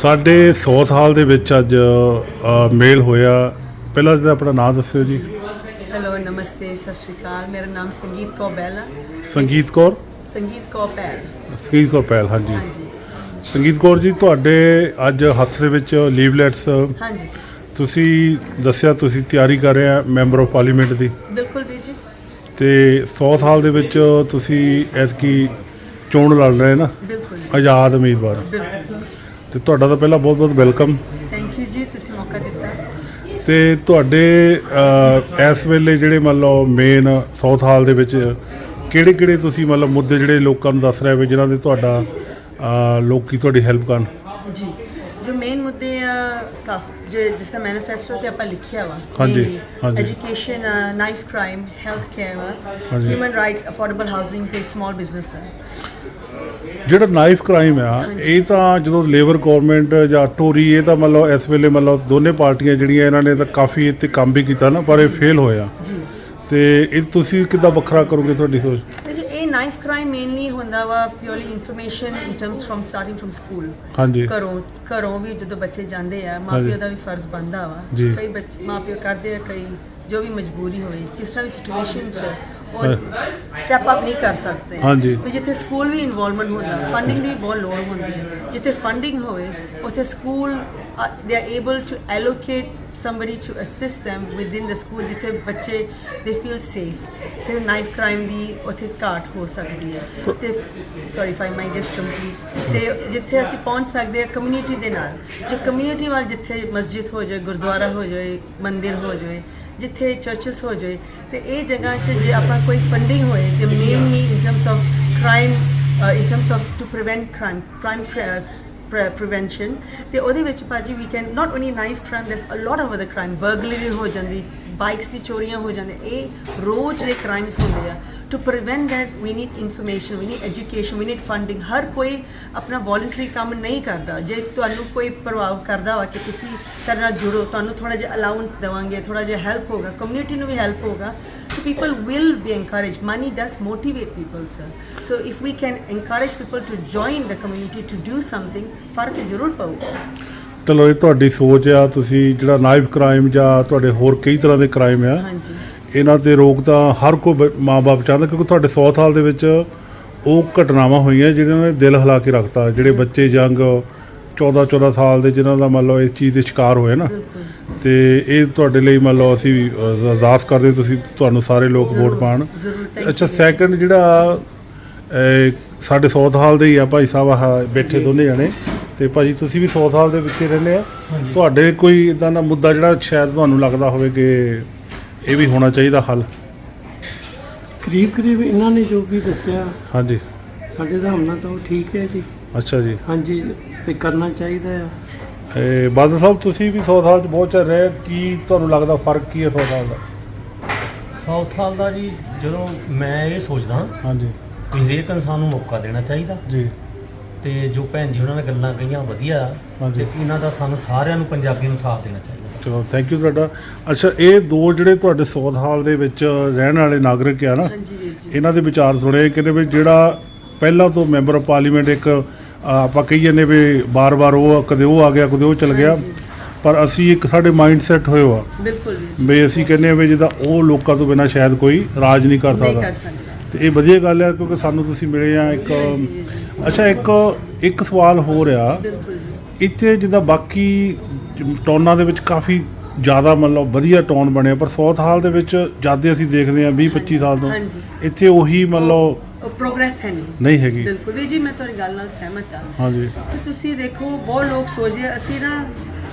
ਸਾਡੇ 100 ਸਾਲ ਦੇ ਵਿੱਚ ਅੱਜ ਮੇਲ ਹੋਇਆ। ਪਹਿਲਾਂ ਤਾਂ ਆਪਣਾ ਨਾਮ ਦੱਸਿਓ ਜੀ। ਹੈਲੋ ਨਮਸਤੇ ਸਤਿ ਸ਼੍ਰੀ ਅਕਾਲ। ਮੇਰਾ ਨਾਮ ਸੰਗੀਤ ਕੌਰ ਬੈਲ ਸੰਗੀਤ ਕੌਰ? ਸੰਗੀਤ ਕੌਰ ਬੈਲ। ਸੰਗੀਤ ਕੌਰ ਪਹਿਲ ਹਾਂਜੀ। ਹਾਂਜੀ। ਸੰਗੀਤ ਕੌਰ ਜੀ ਤੁਹਾਡੇ ਅੱਜ ਹੱਥ ਦੇ ਵਿੱਚ ਲੀਵਲੈਟਸ। ਹਾਂਜੀ। ਤੁਸੀਂ ਦੱਸਿਆ ਤੁਸੀਂ ਤਿਆਰੀ ਕਰ ਰਹੇ ਆ ਮੈਂਬਰ ਆਫ ਪਾਰਲੀਮੈਂਟ ਦੀ। ਬਿਲਕੁਲ ਵੀਰ ਜੀ। ਤੇ 100 ਸਾਲ ਦੇ ਵਿੱਚ ਤੁਸੀਂ ਐਤਕੀ ਚੋਣ ਲੜ ਰਹੇ ਨਾ। ਬਿਲਕੁਲ। ਆਜ਼ਾਦ ਉਮੀਦਵਾਰ। ਬਿਲਕੁਲ। ਤੇ ਤੁਹਾਡਾ ਤਾਂ ਪਹਿਲਾਂ ਬਹੁਤ ਬਹੁਤ ਵੈਲਕਮ ਥੈਂਕ ਯੂ ਜੀ ਤੁਸੀਂ ਮੌਕਾ ਦਿੱਤਾ ਤੇ ਤੁਹਾਡੇ ਅ, ਇਸ ਵੇਲੇ ਜਿਹੜੇ ਮੰਨ ਲਓ ਮੇਨ 100 ਸਾਲ ਦੇ ਵਿੱਚ ਕਿਹੜੇ ਕਿਹੜੇ ਤੁਸੀਂ ਮਤਲਬ ਮੁੱਦੇ ਜਿਹੜੇ ਲੋਕਾਂ ਨੂੰ ਦੱਸ ਰਹੇ ਹੋ ਜਿਨ੍ਹਾਂ ਦੇ ਤੁਹਾਡਾ ਅ, ਲੋਕੀ ਤੁਹਾਡੀ ਹੈਲਪ ਕਰਨ ਜੀ ਜੋ ਮੇਨ ਮੁੱਦੇ ਆ ਕਾਫ ਜੋ ਜਿਸ ਦਾ ਮੈਨੀਫੈਸਟੋ ਤੇ ਆਪਾਂ ਲਿਖਿਆ ਵਾ ਹਾਂਜੀ, ਹਾਂਜੀ। Education knife crime health care ਹਾਂਜੀ। ਹਿਊਮਨ ਰਾਈਟਸ ਅਫੋਰਡੇਬਲ ਹਾਊਸਿੰਗ ਤੇ ਸਮਾਲ ਬਿਜ਼ਨਸ ਹੈ ਜਿਹੜਾ ਨਾਈਫ ਕ੍ਰਾਈਮ ਆ ਇਹ ਤਾਂ ਜਦੋਂ ਲੇਬਰ ਗਵਰਨਮੈਂਟ ਜਾਂ ਟੋਰੀ ਇਹ ਤਾਂ ਮਤਲਬ ਇਸ ਵੇਲੇ ਮਤਲਬ ਦੋਨੇ ਪਾਰਟੀਆਂ ਜਿਹੜੀਆਂ ਇਹਨਾਂ ਨੇ ਤਾਂ ਕਾਫੀ 'ਤੇ ਕੰਮ ਵੀ ਕੀਤਾ ਨਾ ਪਰ ਇਹ ਫੇਲ ਹੋਇਆ। ਜੀ। ਤੇ ਇਹ ਤੁਸੀਂ ਕਿੱਦਾਂ ਵੱਖਰਾ ਕਰੋਗੇ ਤੁਹਾਡੀ ਸੋਚ? ਨਾਈਫ ਕ੍ਰਾਈਮ ਮੇਨਲੀ ਹੁੰਦਾ ਵਾ purely information in terms from starting from school ਹਾਂਜੀ। ਘਰੋਂ ਘਰੋਂ ਵੀ ਜਦੋਂ ਬੱਚੇ ਜਾਂਦੇ ਆ। ਮਾਪਿਓ ਦਾ ਵੀ ਫਰਜ਼ ਬਣਦਾ ਵਾ। ਕਈ ਬੱਚੇ ਮਾਪਿਓ ਕਰਦੇ ਆ ਕਈ ਜੋ ਵੀ ਮਜਬੂਰੀ ਹੋਵੇ ਕਿਸ ਤਰ੍ਹਾਂ ਵੀ ਸਿਚੁਏਸ਼ਨ 'ਚ ਸਟੈਪ ਅਪ ਨਹੀਂ ਕਰ ਸਕਦੇ। ਹਾਂਜੀ। ਤੇ ਜਿੱਥੇ ਸਕੂਲ ਵੀ ਇਨਵੋਲਵਮੈਂਟ ਹੁੰਦਾ ਫੰਡਿੰਗ ਦੀ ਬਹੁਤ ਲੋੜ ਹੁੰਦੀ ਹੈ। ਜਿੱਥੇ ਫੰਡਿੰਗ ਹੋਵੇ ਉੱਥੇ ਸਕੂਲ ਦੇ are able to allocate somebody to assist them within the school ਜਿੱਥੇ ਬੱਚੇ they feel safe ਤੇ ਨਾਈਫ ਕ੍ਰਾਈਮ ਦੀ ਉੱਥੇ ਘਾਟ ਹੋ ਸਕਦੀ ਹੈ। ਤੇ ਸੌਰੀ ਫਾਈ ਮਾਈ ਜਸਟ ਕੰਪਲੀਟ ਤੇ ਜਿੱਥੇ ਅਸੀਂ ਪਹੁੰਚ ਸਕਦੇ ਹਾਂ ਕਮਿਊਨਿਟੀ ਦੇ ਨਾਲ। ਜੋ ਕਮਿਊਨਿਟੀ ਵੱਲ ਜਿੱਥੇ ਮਸਜਿਦ ਹੋ ਜਾਏ ਗੁਰਦੁਆਰਾ ਹੋ ਜਾਏ ਮੰਦਿਰ ਹੋ ਜਾਏ ਜਿੱਥੇ ਚਰਚਸ ਹੋ ਜਾਏ, ਤੇ ਇਹ ਜਗ੍ਹਾ 'ਚ ਜੇ ਆਪਾਂ ਕੋਈ ਫੰਡਿੰਗ ਹੋਏ, ਤੇ mainly in terms of crime in terms of to prevent crime crime prevention ਤੇ ਉਹਦੇ ਵਿੱਚ ਭਾਜੀ ਵੀ can not only knife crime there's a lot of other crime burglary ਹੋ ਜਾਂਦੀ ਬਾਈਕਸ ਦੀ ਚੋਰੀਆਂ ਹੋ ਜਾਂਦੀਆਂ। ਇਹ ਰੋਜ਼ ਦੇ ਕ੍ਰਾਈਮਸ ਹੁੰਦੇ ਆ। To prevent that we need information we need education we need funding ਹਰ ਕੋਈ ਆਪਣਾ ਵੋਲੰਟਰੀ ਕੰਮ ਨਹੀਂ ਕਰਦਾ। ਜੇ ਤੁਹਾਨੂੰ ਕੋਈ ਪ੍ਰਭਾਵ ਕਰਦਾ ਵਾ ਕਿ ਤੁਸੀਂ ਸਾਡੇ ਨਾਲ ਜੁੜੋ, ਤੁਹਾਨੂੰ ਥੋੜਾ ਜਿਹਾ ਅਲਾਉਂਸ ਦੇਵਾਂਗੇ ਥੋੜਾ ਜਿਹਾ ਹੈਲਪ ਹੋਗਾ ਕਮਿਊਨਿਟੀ ਨੂੰ ਵੀ ਹੈਲਪ ਹੋਗਾ so people will be encouraged money does motivate people, sir. So if we can encourage people to join the community to do something ਫ਼ਰਕ ਜ਼ਰੂਰ ਪਊਗਾ ਚਲੋ ਇਹ ਤੁਹਾਡੀ ਸੋਚ ਆ ਤੁਸੀਂ ਜਿਹੜਾ ਨਾਈਫ ਕ੍ਰਾਈਮ ਜਾਂ ਤੁਹਾਡੇ ਹੋਰ ਕਈ ਤਰ੍ਹਾਂ ਦੇ ਕ੍ਰਾਈਮ ਆ ਹਾਂਜੀ। ਇਹਨਾਂ ਤੇ ਰੋਕ ਤਾਂ ਹਰ ਕੋਈ ਮਾਪੇ ਚਾਹੁੰਦਾ ਕਿਉਂਕਿ ਤੁਹਾਡੇ 100 ਸਾਲ ਦੇ ਵਿੱਚ ਉਹ ਘਟਨਾਵਾਂ ਹੋਈਆਂ ਜਿਹੜੀਆਂ ਨੇ ਦਿਲ ਹਿਲਾ ਕੇ ਰੱਖਤਾ ਜਿਹੜੇ ਬੱਚੇ ਜੰਗ 14 14 ਸਾਲ ਦੇ ਜਿਨ੍ਹਾਂ ਦਾ ਮੰਨ ਲਓ ਇਸ ਚੀਜ਼ ਦੇ ਸ਼ਿਕਾਰ ਹੋਏ ਨਾ। ਤੇ ਇਹ ਤੁਹਾਡੇ ਲਈ ਮੰਨ ਲਓ ਅਸੀਂ ਅਰਦਾਸ ਕਰਦੇ ਤੁਸੀਂ ਤੁਹਾਨੂੰ ਸਾਰੇ ਲੋਕ ਵੋਟ ਪਾਣ। ਅੱਛਾ. ਸੈਕੰਡ ਜਿਹੜਾ ਸਾਡੇ 100 ਸਾਲ ਦੇ ਹੀ ਆ ਭਾਈ ਸਾਹਿਬ ਆਹ ਬੈਠੇ ਦੋਨੇ ਜਣੇ। ਤੇ ਭਾਜੀ ਤੁਸੀਂ ਵੀ 100 ਸਾਲ ਦੇ ਵਿੱਚ ਹੀ ਰਹਿੰਦੇ ਆ। ਤੁਹਾਡੇ ਕੋਈ ਇਦਾਂ ਦਾ ਮੁੱਦਾ ਜਿਹੜਾ ਸ਼ਾਇਦ ਤੁਹਾਨੂੰ ਲੱਗਦਾ ਹੋਵੇ ਕਿ ਇਹ ਵੀ ਹੋਣਾ ਚਾਹੀਦਾ ਹੱਲ? ਕਰੀਬ ਕਰੀਬ ਇਹਨਾਂ ਨੇ ਜੋ ਵੀ ਦੱਸਿਆ ਹਾਂਜੀ। ਸਾਡੇ ਹਿਸਾਬ ਨਾਲ ਤਾਂ ਉਹ ਠੀਕ ਹੈ ਜੀ। ਅੱਛਾ ਜੀ। ਹਾਂਜੀ ਵੀ ਕਰਨਾ ਚਾਹੀਦਾ ਆ। ਇਹ ਬਾਦਲ ਸਾਹਿਬ ਤੁਸੀਂ ਵੀ 100 ਸਾਲ ਚ ਬਹੁਤ ਚਿਰ ਰਹੇ ਕੀ ਤੁਹਾਨੂੰ ਲੱਗਦਾ ਫ਼ਰਕ ਕੀ ਹੈ 100 ਸਾਲ ਦਾ? ਸਾਊਥ ਹਾਲ ਦਾ ਜੀ ਜਦੋਂ ਮੈਂ ਇਹ ਸੋਚਦਾ ਹਾਂਜੀ। ਕਿ ਹਰੇਕ ਇਨਸਾਨ ਨੂੰ ਮੌਕਾ ਦੇਣਾ ਚਾਹੀਦਾ। ਜੀ। ਤੇ ਜੋ ਭੈਣ ਜੀ ਉਹਨਾਂ ਨੇ ਗੱਲਾਂ ਕਹੀਆਂ ਵਧੀਆ ਹਾਂਜੀ। ਤੇ ਇਹਨਾਂ ਦਾ ਸਾਨੂੰ ਸਾਰਿਆਂ ਨੂੰ ਪੰਜਾਬੀਆਂ ਨੂੰ ਸਾਥ ਦੇਣਾ ਚਾਹੀਦਾ। ਚਲੋ ਥੈਂਕ ਯੂ ਤੁਹਾਡਾ। ਅੱਛਾ ਇਹ ਦੋ ਜਿਹੜੇ ਤੁਹਾਡੇ 100 ਸਾਲ ਦੇ ਵਿੱਚ ਰਹਿਣ ਵਾਲੇ ਨਾਗਰਿਕ ਆ ਨਾ ਹਾਂਜੀ ਵੀਰ ਜੀ। ਇਹਨਾਂ ਦੇ ਵਿਚਾਰ ਸੁਣੇ ਕਹਿੰਦੇ ਵੀ ਜਿਹੜਾ ਪਹਿਲਾਂ ਤੋਂ ਮੈਂਬਰ ਆਫ ਪਾਰਲੀਮੈਂਟ ਇੱਕ ਆਪਾਂ ਕਹੀ ਜਾਂਦੇ ਵੀ ਬਾਰ-ਬਾਰ ਉਹ ਕਦੇ ਉਹ ਆ ਗਿਆ ਕਦੇ ਉਹ ਚਲ ਗਿਆ। ਹਾਂਜੀ। ਪਰ ਅਸੀਂ ਇੱਕ ਸਾਡੇ ਮਾਈਂਡ ਸੈਟ ਹੋਏ ਆ ਬਿਲਕੁਲ ਵੀਰ ਜੀ, ਵੀ ਅਸੀਂ ਕਹਿੰਦੇ ਆ ਵੀ ਜਿੱਦਾਂ ਉਹ ਲੋਕਾਂ ਤੋਂ ਬਿਨਾ ਸ਼ਾਇਦ ਕੋਈ ਰਾਜ ਨਹੀਂ ਕਰ ਨਹੀਂ ਸਕਦਾ। ਕਰ ਸਕਦਾ। ਤੇ ਇਹ ਵਧੀਆ ਗੱਲ ਹੈ ਕਿਉਂਕਿ ਸਾਨੂੰ ਤੁਸੀਂ ਮਿਲੇ ਆ ਇੱਕ ਜੀ। ਅੱਛਾ ਇੱਕ ਇੱਕ ਸਵਾਲ ਬਿਲਕੁਲ ਜੀ ਇੱਥੇ ਜਿੱਦਾਂ ਬਾਕੀ ਟੌਨਾਂ ਦੇ ਵਿੱਚ ਕਾਫੀ ਜ਼ਿਆਦਾ ਮਤਲਬ ਵਧੀਆ ਟੌਨ ਬਣਿਆ ਪਰ 100 ਸਾਲ ਦੇ ਵਿੱਚ ਜ਼ਿਆਦਾ ਅਸੀਂ ਦੇਖਦੇ ਆ 20 25 ਸਾਲ ਤੋਂ ਹਾਂਜੀ। ਇੱਥੇ ਉਹੀ ਮਤਲਬ ਪ੍ਰੋਗਰੈਸ ਹੈ ਨਹੀਂ। ਨਹੀਂ ਹੈਗੀ। ਬਿਲਕੁਲ ਵੀਰ ਜੀ ਮੈਂ ਤੁਹਾਡੀ ਗੱਲ ਨਾਲ ਸਹਿਮਤ ਹਾਂ। ਹਾਂਜੀ। ਤੇ ਤੁਸੀਂ ਦੇਖੋ ਬਹੁਤ ਲੋਕ ਸੋਚਦੇ ਆ, ਅਸੀਂ ਨਾ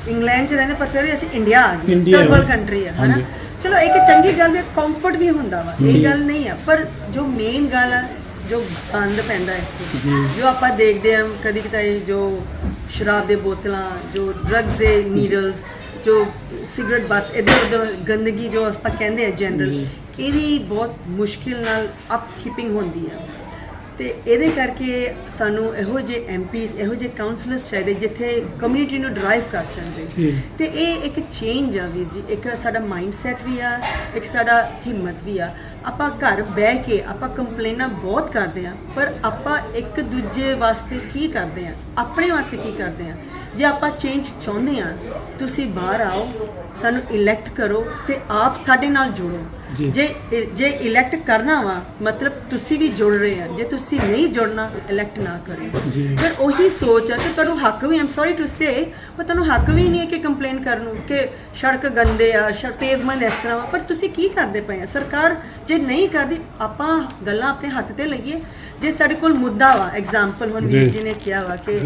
ਇੰਗਲੈਂਡ 'ਚ ਰਹਿੰਦੇ ਪਰ ਫਿਰ ਵੀ ਅਸੀਂ ਇੰਡੀਆ ਆ ਗਏ। ਇੰਡੀਆ ਥਰਡ ਵਰਲਡ ਹਾਂ। ਕੰਟਰੀ ਆ ਹਨਾ? ਹਾਂਜੀ। ਚਲੋ ਇੱਕ ਚੰਗੀ ਗੱਲ ਵੀ ਕੰਫਰਟ ਵੀ ਹੁੰਦਾ ਵਾ। ਇਹ ਗੱਲ ਨਹੀਂ ਆ ਪਰ ਜੋ ਮੇਨ ਗੱਲ ਆ ਜੋ ਗੰਦ ਪੈਂਦਾ ਹੈ ਜੋ। ਆਪਾਂ ਦੇਖਦੇ ਆ ਕਦੀ ਕਦਾਈ ਜੋ ਸ਼ਰਾਬ ਦੇ ਬੋਤਲਾਂ ਜੋ ਡਰੱਗਸ ਦੇ ਨੀਡਲਸ ਜੋ ਸਿਗਰਟ ਬਟਸ ਇਧਰ ਉਧਰ ਗੰਦਗੀ ਜੋ ਆਪਾਂ ਕਹਿੰਦੇ ਆ ਜਨਰਲ ਇਹਦੀ ਬਹੁਤ ਮੁਸ਼ਕਿਲ ਨਾਲ ਅਪਕੀਪਿੰਗ ਹੁੰਦੀ ਆ। ਤੇ ਇਹਦੇ ਕਰਕੇ ਸਾਨੂੰ ਇਹੋ ਜਿਹੇ ਐਮਪੀਸ ਇਹੋ ਜਿਹੇ ਕਾਉਂਸਲਰਸ ਚਾਹੀਦੇ ਜਿੱਥੇ ਕਮਿਊਨਿਟੀ ਨੂੰ ਡਰਾਈਵ ਕਰ ਸਕਦੇ। ਜੀ। ਤੇ ਇਹ ਇੱਕ ਚੇਂਜ ਆ ਵੀਰ ਜੀ ਇੱਕ ਸਾਡਾ ਮਾਈਂਡਸੈਟ ਵੀ ਆ ਇੱਕ ਸਾਡਾ ਹਿੰਮਤ ਵੀ ਆ। ਆਪਾਂ ਘਰ ਬਹਿ ਕੇ ਆਪਾਂ ਕੰਪਲੇਨਾਂ ਬਹੁਤ ਕਰਦੇ ਆ ਪਰ ਆਪਾਂ ਇੱਕ ਦੂਜੇ ਵਾਸਤੇ ਕੀ ਕਰਦੇ ਆ ਆਪਣੇ ਵਾਸਤੇ ਕੀ ਕਰਦੇ ਆ? ਜੇ ਆਪਾਂ ਚੇਂਜ ਚਾਹੁੰਦੇ ਆ ਤੁਸੀਂ ਬਾਹਰ ਆਓ ਸਾਨੂੰ ਇਲੈਕਟ ਕਰੋ ਤੇ ਆਪ ਸਾਡੇ ਨਾਲ ਜੁੜੋ। ਜੀ। ਜੇ ਇਲੈਕਟ ਕਰਨਾ ਵਾ ਮਤਲਬ ਤੁਸੀਂ ਵੀ ਜੁੜ ਰਹੇ ਆ ਜੇ ਤੁਸੀਂ ਨਹੀਂ ਜੁੜਨਾ ਇਲੈਕਟ ਨਾ ਕਰੋ। ਫਿਰ ਉਹੀ ਸੋਚ ਹੈ ਕਿ ਤੁਹਾਨੂੰ ਹੱਕ ਵੀ ਆਮ ਸੌਰੀ ਟੂ ਸੇ ਪਰ ਤੁਹਾਨੂੰ ਹੱਕ ਵੀ ਨਹੀਂ ਹੈ ਕਿ ਕੰਪਲੇਨ ਕਰਨ ਨੂੰ ਕਿ ਸੜਕ ਗੰਦੇ ਆ ਪੇਵਮੈਂਟ ਇਸ ਤਰ੍ਹਾਂ ਵਾ ਪਰ ਤੁਸੀਂ ਕੀ ਕਰਦੇ ਪਏ ਆ ਸਰਕਾਰ ਜੇ ਨਹੀਂ ਕਰਦੀ ਆਪਾਂ ਗੱਲਾਂ ਆਪਣੇ ਹੱਥ ਤੇ ਲਈਏ ਜੇ ਸਾਡੇ ਕੋਲ ਮੁੱਦਾ ਵਾ ਐਗਜ਼ਾਮਪਲ ਹੁਣ ਵੀਰ ਜੀ। ਨੇ ਕਿਹਾ ਵਾ ਕਿ।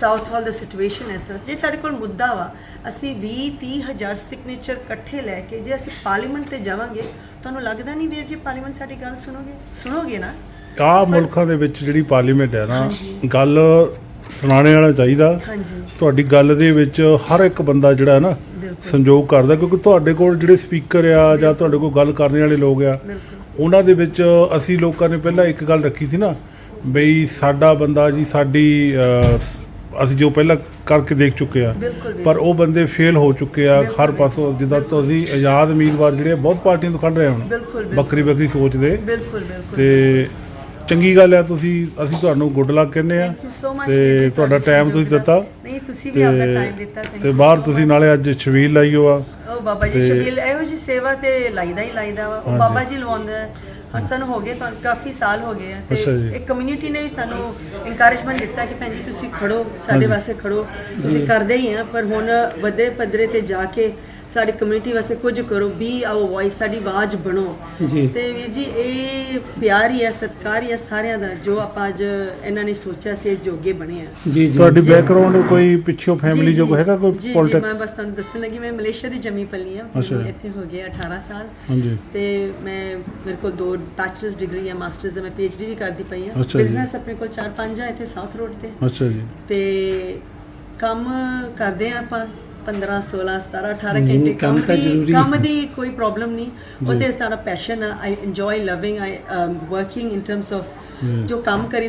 ਸਾਊਥ ਹਾਲ ਦਾ ਸਿਚੁਏਸ਼ਨ ਐ ਸਰ ਜੇ ਸਾਡੇ ਕੋਲ ਮੁੱਦਾ ਵਾ ਅਸੀਂ 20 30 ਹਜ਼ਾਰ ਸਿਗਨੇਚਰ ਇਕੱਠੇ ਲੈ ਕੇ ਜੇ ਅਸੀਂ ਪਾਰਲੀਮੈਂਟ ਤੇ ਜਾਵਾਂਗੇ ਤੁਹਾਨੂੰ ਲੱਗਦਾ ਨਹੀਂ ਵੀਰ ਜੀ ਪਾਰਲੀਮੈਂਟ ਸਾਡੀ ਗੱਲ ਸੁਣੋਗੇ? ਸੁਣੋਗੇ ਨਾ? ਆ ਮੁਲਕਾਂ ਦੇ ਵਿੱਚ ਜਿਹੜੀ ਪਾਰਲੀਮੈਂਟ ਹੈ ਨਾ। ਗੱਲ ਸੁਣਾਣੇ ਵਾਲਾ ਚਾਹੀਦਾ। ਹਾਂਜੀ। ਤੁਹਾਡੀ ਗੱਲ ਦੇ ਵਿੱਚ ਹਰ ਇੱਕ ਬੰਦਾ ਜਿਹੜਾ ਹੈ ਨਾ ਸੰਯੋਗ ਕਰਦਾ ਕਿਉਂਕਿ ਤੁਹਾਡੇ ਕੋਲ ਜਿਹੜੇ ਸਪੀਕਰ ਆ ਜਾਂ ਤੁਹਾਡੇ ਕੋਲ ਗੱਲ ਕਰਨ ਵਾਲੇ ਲੋਕ ਆ ਉਹਨਾਂ ਦੇ ਵਿੱਚ ਅਸੀਂ ਲੋਕਾਂ ਨੇ ਪਹਿਲਾਂ ਇੱਕ ਗੱਲ ਰੱਖੀ ਸੀ ਨਾ ਬਈ ਸਾਡਾ ਬੰਦਾ ਜੀ ਸਾਡੀ ਅਸੀਂ ਜੋ ਪਹਿਲਾਂ ਕਰਕੇ ਦੇਖ ਚੁੱਕੇ ਆ ਪਰ ਉਹ ਬੰਦੇ ਫੇਲ ਹੋ ਚੁੱਕੇ ਆ। ਹਰ ਪਾਸੋਂ ਜਿੱਦਾਂ ਤੁਸੀਂ ਆਜ਼ਾਦ ਉਮੀਦਵਾਰ ਜਿਹੜੇ ਬਹੁਤ ਪਾਰਟੀਆਂ ਤੋਂ ਖੜ ਰਹੇ ਬਿਲਕੁਲ ਬੱਕਰੀ ਬੱਕਰੀ ਸੋਚ ਦੇ। ਬਿਲਕੁਲ ਬਿਲਕੁਲ। ਤੇ ਚੰਗੀ ਗੱਲ ਹੈ ਤੁਸੀਂ ਅਸੀਂ ਤੁਹਾਨੂੰ ਗੁੱਡ ਲੱਕ ਕਹਿੰਦੇ ਆ। ਤੇ ਤੁਹਾਡਾ ਟਾਈਮ ਤੁਸੀਂ ਦਿੱਤਾ। ਨਹੀਂ ਤੁਸੀਂ ਵੀ ਆਪਣਾ ਟਾਈਮ ਦਿੱਤਾ ਤੇ ਤੇ ਬਾਹਰ ਤੁਸੀਂ. ਨਾਲੇ ਅੱਜ ਛਬੀਲ ਲਾਈਓ ਆ। ਬਾਬਾ ਜੀ ਤੇ- ਸ਼ਬੀਲ ਇਹੋ ਜੀ ਸੇਵਾ ਤੇ ਲਾਈਦਾ ਹੀ ਲਾਈਦਾ ਵਾ ਉਹ ਹਾਂਜੀ। ਬਾਬਾ ਜੀ ਲਵਾਉਂਦਾ ਹੁਣ ਸਾਨੂੰ ਹੋ ਗਏ ਤੁਹਾਨੂੰ ਕਾਫੀ ਸਾਲ ਹੋ ਗਏ ਆ ਤੇ ਅੱਛਾ ਜੀ। ਇੱਕ ਕਮਿਊਨਿਟੀ ਨੇ ਵੀ ਸਾਨੂੰ ਇਨਕਰੇਜਮੈਂਟ ਦਿੱਤਾ ਕਿ ਭੈਣ ਜੀ ਤੁਸੀਂ ਖੜੋ ਸਾਡੇ ਹਾਂਜੀ। ਵਾਸਤੇ ਖੜੋ ਤੁਸੀਂ ਕਰਦੇ ਹੀ ਆ ਪਰ ਹੁਣ ਵੱਡੇ ਪੱਧਰੇ ਤੇ ਜਾ ਕੇ ਸਾਡੀ ਕਮਿਊਨਿਟੀ ਵਾਸਤੇ ਕੁਝ ਕਰੋ ਬੀ ਆਵਰ ਵੌਇਸ ਸਾਡੀ ਆਵਾਜ਼ ਬਣੋ। ਜੀ। ਤੇ ਵੀਰ ਜੀ ਇਹ ਪਿਆਰ ਹੀ ਹੈ ਸਤਿਕਾਰ ਹੀ ਹੈ ਸਾਰਿਆਂ ਦਾ ਜੋ ਆਪਾਂ ਅੱਜ ਇਹਨਾਂ ਨੇ ਸੋਚਿਆ ਸੀ ਇਹ ਜੋਗੇ ਬਣੇ ਆ। ਜੀ ਜੀ। ਤੁਹਾਡੀ। ਬੈਕਗ੍ਰਾਉਂਡ ਕੋਈ ਪਿੱਛੋਂ ਫੈਮਿਲੀ ਜੀ। ਹੈਗਾ ਕੋਈ ਜੀ, ਪੋਲਿਟਿਕਸ ਮੈਂ ਬਸ ਤੁਹਾਨੂੰ ਦੱਸਣ ਲੱਗੀ ਮੈਂ ਮਲੇਸ਼ੀਆ ਦੀ ਜੰਮੀ ਪਲੀ ਆ ਅੱਛਾ। ਇੱਥੇ ਹੋ ਗਏ 18 ਸਾਲ। ਹਾਂਜੀ। ਤੇ ਮੈਂ ਮੇਰੇ ਕੋਲ ਦੋ ਬੈਚਲਰਸ ਡਿਗਰੀ ਹੈ ਮਾਸਟਰਸ ਹੈ ਮੈਂ ਪੀਐਚਡੀ ਵੀ ਕਰਦੀ ਪਈ ਆ। ਅੱਛਾ ਜੀ। ਬਿਜ਼ਨਸ ਆਪਣੇ ਕੋਲ 4-5 ਆ ਇੱਥੇ ਸਾਊਥ ਰੋਡ ਤੇ। ਅੱਛਾ ਜੀ। ਤੇ ਕੰਮ ਕਰਦੇ ਆ ਆਪਾਂ। 15 16 17 18 ਨਹੀਂ, ਘੰਟੇ ਕੰਮ ਤਾਂ ਜ਼ਰੂਰੀ ਕੰਮ। ਦੀ ਕੋਈ ਪ੍ਰੋਬਲਮ ਨਹੀਂ। ਉਹ ਤੇ ਸਾਡਾ ਪੈਸ਼ਨ ਆ। I enjoy loving I working in terms of ਜੋ ਕੰਮ ਕਰੀ